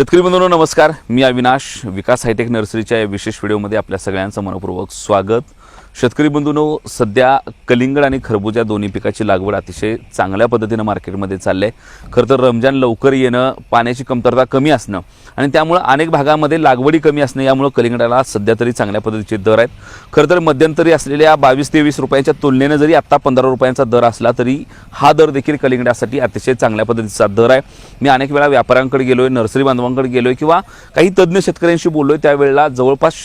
शेतकरी बंधूंनो नमस्कार. मी अविनाश विकास हायटेक नर्सरीच्या या विशेष व्हिडिओमध्ये आपल्या सगळ्यांचं मनपूर्वक स्वागत. शेतकरी बंधूंनो सध्या कलिंगड आणि खरबूजा दोन्ही पिकाची लागवड अतिशय चांगल्या पद्धतीनं मार्केटमध्ये चालले आहे खरं तर रमजान लवकर येणं पाण्याची कमतरता कमी असणं आणि त्यामुळं अनेक भागामध्ये लागवडी कमी असणं यामुळं कलिंगडाला सध्या तरी चांगल्या पद्धतीचे दर आहेत. खरं तर मध्यंतरी असलेल्या बावीस तेवीस रुपयांच्या तुलनेनं जरी आत्ता पंधरा रुपयांचा दर असला तरी हा दर देखील कलिंगडासाठी अतिशय चांगल्या पद्धतीचा दर आहे. मी अनेक वेळा व्यापाऱ्यांकडे गेलो आहे नर्सरी बांधवांकडे गेलो आहे किंवा काही तज्ज्ञ शेतकऱ्यांशी बोललो आहे त्यावेळेला जवळपास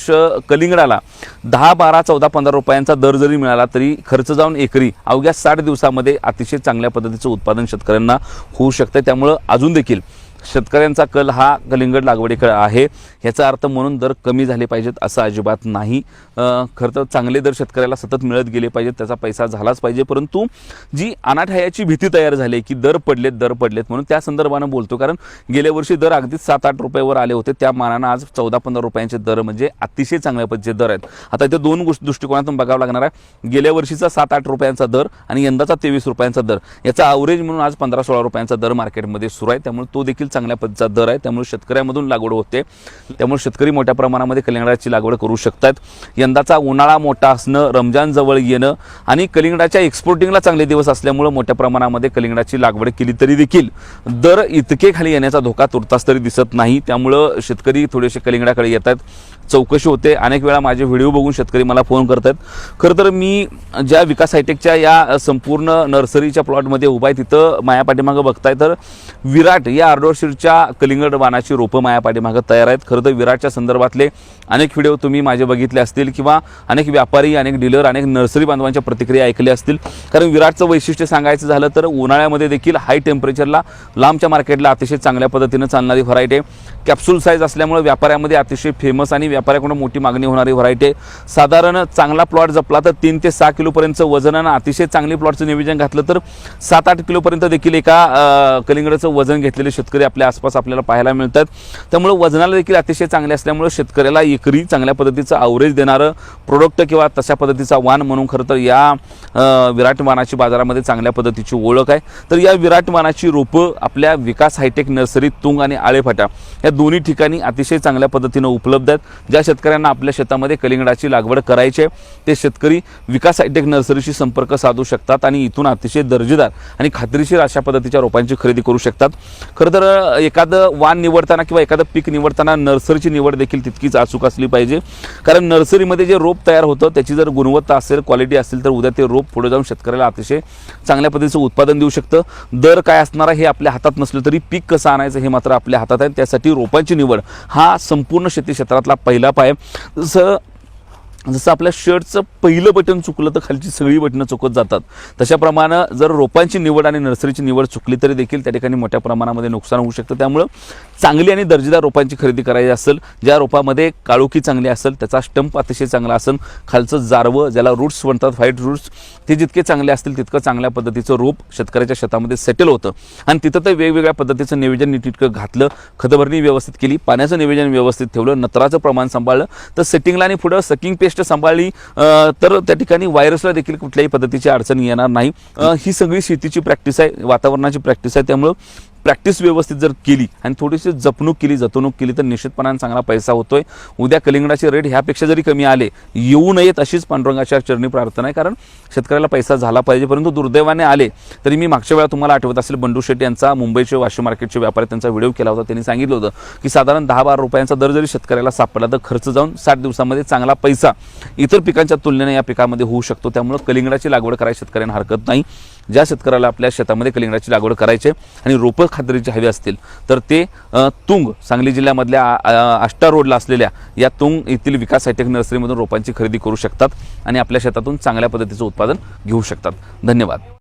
कलिंगडाला दहा बारा चौदा पंधरा रुपयांचा दर जरी मिळाला तरी खर्च जाऊन एकरी अवघ्या साठ दिवसामध्ये अतिशय चांगल्या पद्धतीचं उत्पादन शेतकऱ्यांना होऊ शकतं त्यामुळं अजून देखील शेतकऱ्यांचा कल हा कलिंगड लागवडीकडे आहे. ह्याचा अर्थ म्हणून दर कमी झाले पाहिजेत असं अजिबात नाही. खरं तर चांगले दर शेतकऱ्याला सतत मिळत गेले पाहिजेत त्याचा पैसा झालाच पाहिजे. परंतु जी अनाठायाची भीती तयार झाली की दर पडलेत दर पडलेत म्हणून त्या संदर्भानं बोलतो. कारण गेल्या वर्षी दर अगदीच सात आठ रुपयावर आले होते. त्या मानानं आज चौदा पंधरा रुपयांचे दर म्हणजे अतिशय चांगल्या पद्धतीचे दर आहेत. आता इथे दोन गोष्टी दृष्टिकोनातून बघावं लागणार आहे. गेल्या वर्षीचा सात आठ रुपयांचा दर आणि यंदाचा तेवीस रुपयांचा दर. याचा अवरेज म्हणून आज पंधरा सोळा रुपयांचा दर मार्केटमध्ये सुरू आहे. त्यामुळे तो देखील चांगल्या पद्धतीचा दर आहे. त्यामुळे शेतकऱ्यामधून लागवड होते. त्यामुळे शेतकरी मोठ्या प्रमाणामध्ये कलिंगडाची लागवड करू शकतात. यंदाचा उन्हाळा मोठा असणं रमजानजवळ येणं आणि कलिंगडाच्या एक्सपोर्टिंगला चांगले दिवस असल्यामुळं मोठ्या प्रमाणामध्ये कलिंगडाची लागवड केली तरी देखील. दर इतके खाली येण्याचा धोका तुर्तास तरी दिसत नाही. त्यामुळं शेतकरी थोडेसे कलिंगडाकडे येतात. चौकशी होते. अनेक वेळा माझे व्हिडिओ बघून शेतकरी मला फोन करतात. खरं तर मी ज्या विकास हायटेकच्या या संपूर्ण नर्सरीच्या प्लॉटमध्ये उभा आहे तिथं माया पाठीमागं बघताय तर विराट या आर्डोशिरच्या कलिंगड वाणाची रोपं माया पाठीमागं तयार आहेत. खरं तर विराटच्या संदर्भातले अनेक व्हिडिओ तुम्ही माझे बघितले असतील किंवा अनेक व्यापारी अनेक डीलर अनेक नर्सरी बांधवांच्या प्रतिक्रिया ऐकल्या असतील. कारण विराटचं वैशिष्ट्य सांगायचं झालं तर उन्हाळ्यामध्ये देखील हाय टेम्परेचरला लांबच्या मार्केटला अतिशय चांगल्या पद्धतीनं चालणारी व्हरायटी आहे. कॅप्सूल साईज असल्यामुळे व्यापाऱ्यामध्ये अतिशय फेमस आणि व्यापाऱ्याकडून मोठी मागणी होणारी व्हरायटी आहे. साधारण चांगला प्लॉट जपला तर तीन ते सहा किलोपर्यंतचं वजन आणि अतिशय चांगली प्लॉटचं नियोजन घातलं तर सात आठ किलोपर्यंत देखील एका कलिंगडचं कलिंगडाचं वजन घेतलेले शेतकरी आपल्या आसपास आपल्याला पाहायला मिळतात. त्यामुळे वजनाला देखील अतिशय चांगले असल्यामुळे शेतकऱ्याला एकरी चांगल्या पद्धतीचं अवरेज देणारं प्रोडक्ट किंवा तशा पद्धतीचा वाण म्हणून खरं तर या विराट वाणाची बाजारामध्ये चांगल्या पद्धतीची ओळख आहे. तर या विराट वाणाची रोपं आपल्या विकास हायटेक नर्सरी तुंग आणि आळेफाटा या दोन्ही ठिकाणी अतिशय चांगल्या पद्धतीनं उपलब्ध आहेत. ज्या शेतकऱ्यांना आपल्या शेतामध्ये कलिंगडाची लागवड करायची आहे ते शेतकरी विकास हायटेक नर्सरीशी संपर्क साधू शकतात आणि इथून अतिशय दर्जेदार आणि खात्रीशीर अशा पद्धतीच्या रोपांची खरेदी करू शकतात. खरं तर एखादं वाण निवडताना किंवा एखादं पीक निवडताना नर्सरीची निवड देखील तितकीच अचूक असली पाहिजे. कारण नर्सरीमध्ये जे रोप तयार होतं त्याची जर गुणवत्ता असेल क्वालिटी असेल तर उद्या ते रोप पुढे जाऊन शेतकऱ्याला अतिशय चांगल्या पद्धतीचं उत्पादन देऊ शकतं. दर काय असणार आहे हे आपल्या हातात नसलं तरी पीक कसं आणायचं हे मात्र आपल्या हातात आहे. त्यासाठी रोपांची निवड हा संपूर्ण शेती क्षेत्रातला पहिला पाय जसं जसं आपल्या शर्टचं पहिलं बटन चुकलं तर खालची सगळी बटनं चुकत जातात. तशाप्रमाणे जर रोपांची निवड आणि नर्सरीची निवड चुकली तरी देखील त्या ठिकाणी मोठ्या प्रमाणामध्ये नुकसान होऊ शकतं. त्यामुळं चांगली आणि दर्जेदार रोपांची खरेदी करायची असेल ज्या रोपामध्ये काळोखी चांगली असेल त्याचा स्टंप अतिशय चांगला असेल खालचं जारवं ज्याला रूट्स म्हणतात व्हाईट रूट्स ते जितके चांगले असतील तितकं चांगल्या पद्धतीचं रोप शेतकऱ्याच्या शेतामध्ये सेटल होतं. आणि तिथं ते वेगवेगळ्या पद्धतीचं नियोजन नीटनेटकं घातलं खतभरणी व्यवस्थित केली पाण्याचं नियोजन व्यवस्थित ठेवलं नत्राचं प्रमाण सांभाळलं तर सेटिंगला आणि पुढं सकिंग पेस्ट सांभाळली तर त्या ठिकाणी व्हायरसला देखील कुठल्याही पद्धतीची अडचण येणार नाही. ही सगळी शेतीची प्रॅक्टिस आहे वातावरणाची प्रॅक्टिस आहे त्यामुळं प्रॅक्टिस व्यवस्थित जर केली आणि थोडीशी जपणूक केली जतवणूक केली तर निश्चितपणाने चांगला पैसा होतोय. उद्या कलिंगडाचे रेट ह्यापेक्षा जरी कमी आले येऊ नयेत अशीच पांडुरंगाच्या चरणी प्रार्थना आहे. कारण शेतकऱ्याला पैसा झाला पाहिजे परंतु दुर्दैवाने आले. तरी मी मागच्या वेळा तुम्हाला आठवत असेल बंडू शेट्टी यांचा मुंबईचे वाशी मार्केटचे व्यापारी त्यांचा व्हिडिओ केला होता. त्यांनी सांगितलं होतं की साधारण दहा बारा रुपयांचा दर जरी शेतकऱ्याला सापडला तर खर्च जाऊन साठ दिवसामध्ये चांगला पैसा इतर पिकांच्या तुलनेने या पिकामध्ये होऊ शकतो. त्यामुळे कलिंगडाची लागवड करायला शेतकऱ्यांना हरकत नाही. ज्या शेतकऱ्याला आपल्या शेतामध्ये कलिंगडाची लागवड करायची आणि रोपं खात्रीची हवे असतील तर ते तुंग सांगली जिल्ह्यामधल्या आ- आष्टा रोडला असलेल्या या तुंग येथील विकास हायटेक नर्सरीमधून रोपांची खरेदी करू शकतात आणि आपल्या शेतातून चांगल्या पद्धतीचं उत्पादन घेऊ शकतात. धन्यवाद.